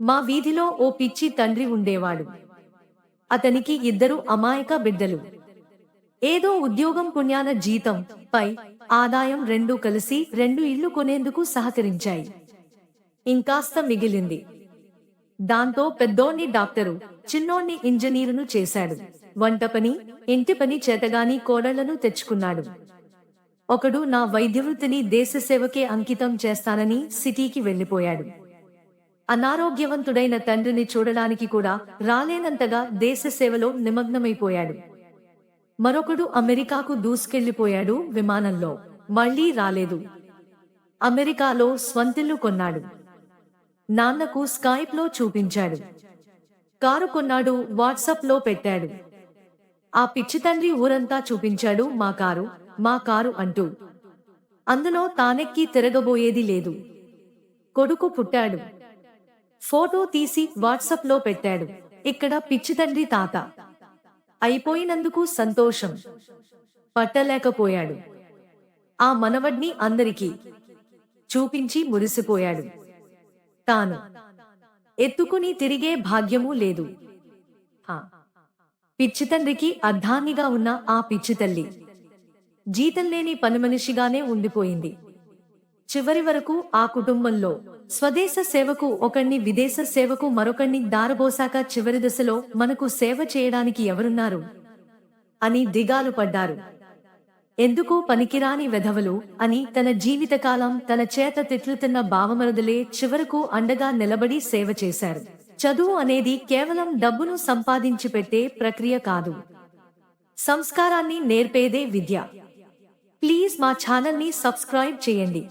మా వీధిలో ఓ పిచ్చి తండ్రి ఉండేవాడు. అతనికి ఇద్దరు అమాయక బిడ్డలు. ఏదో ఉద్యోగం పుణ్యాన జీతం పై ఆదాయం రెండూ కలిసి రెండు ఇళ్ళు కొనేందుకు సహకరించాయి. ఇంకాస్త మిగిలింది. దాంతో పెద్దోణ్ణి డాక్టరు చిన్నోణ్ణి ఇంజనీరును చేశాడు. వంట పని ఇంటి పని చేతగాని కోడళ్ళను తెచ్చుకున్నాడు. ఒకడు నా వైద్యవృత్తిని దేశ సేవకే అంకితం చేస్తానని సిటీకి వెళ్ళిపోయాడు అనారోగ్యవంతుడైన తండ్రిని చూడడానికి కూడా రాలేనంతగా దేశ సేవలో నిమగ్నమైపోయాడు. మరొకడు అమెరికాకు దూసుకెళ్ళిపోయాడు విమానంలో. మళ్ళీ రాలేదు. అమెరికాలో స్వంతిల్లు కొన్నాడు. నాన్నకు స్కైప్లో చూపించాడు. కారు కొన్నాడు వాట్సాప్లో పెట్టాడు. ఆ పిచ్చి తండ్రి ఊరంతా చూపించాడు మా కారు మా కారు అంటూ. అందులో తానెక్కి తిరగబోయేది లేదు. కొడుకు పుట్టాడు. ఫోటో తీసి వాట్సాప్లో పెట్టాడు. ఇక్కడ పిచ్చి తండ్రి తాత. అయిపోయినందుకు సంతోషం. పట్టలేకపోయాడు. ఆ మనవడ్ని అందరికీ చూపించి మురిసిపోయాడు. తాను ఎత్తుకుని తిరిగే భాగ్యమూ లేదు. పిచ్చితండ్రికి అర్ధాన్నిగా ఉన్న ఆ పిచ్చితల్లి జీతం లేని పనిమనిషిగానే ఉండిపోయింది. చివరి వరకు ఆ కుటుంబంలో స్వదేశ సేవకు ఒకణ్ణి విదేశ సేవకు మరొకణ్ణి దారబోసాక చివరి దశలో మనకు సేవ చేయడానికి ఎవరున్నారు? అని దిగాలు పడ్డారు. ఎందుకు పనికిరాని వెధవలు అని తన జీవితకాలం తన చేత తిట్లుతున్న బావమరుదులే చివరకు అండగా నిలబడి సేవ చేశారు. చదువు అనేది కేవలం డబ్బును సంపాదించి పెట్టే ప్రక్రియ కాదు. సంస్కారాన్ని నేర్పేదే విద్య. ప్లీజ్ మా ఛానల్ని సబ్స్క్రైబ్ చేయండి.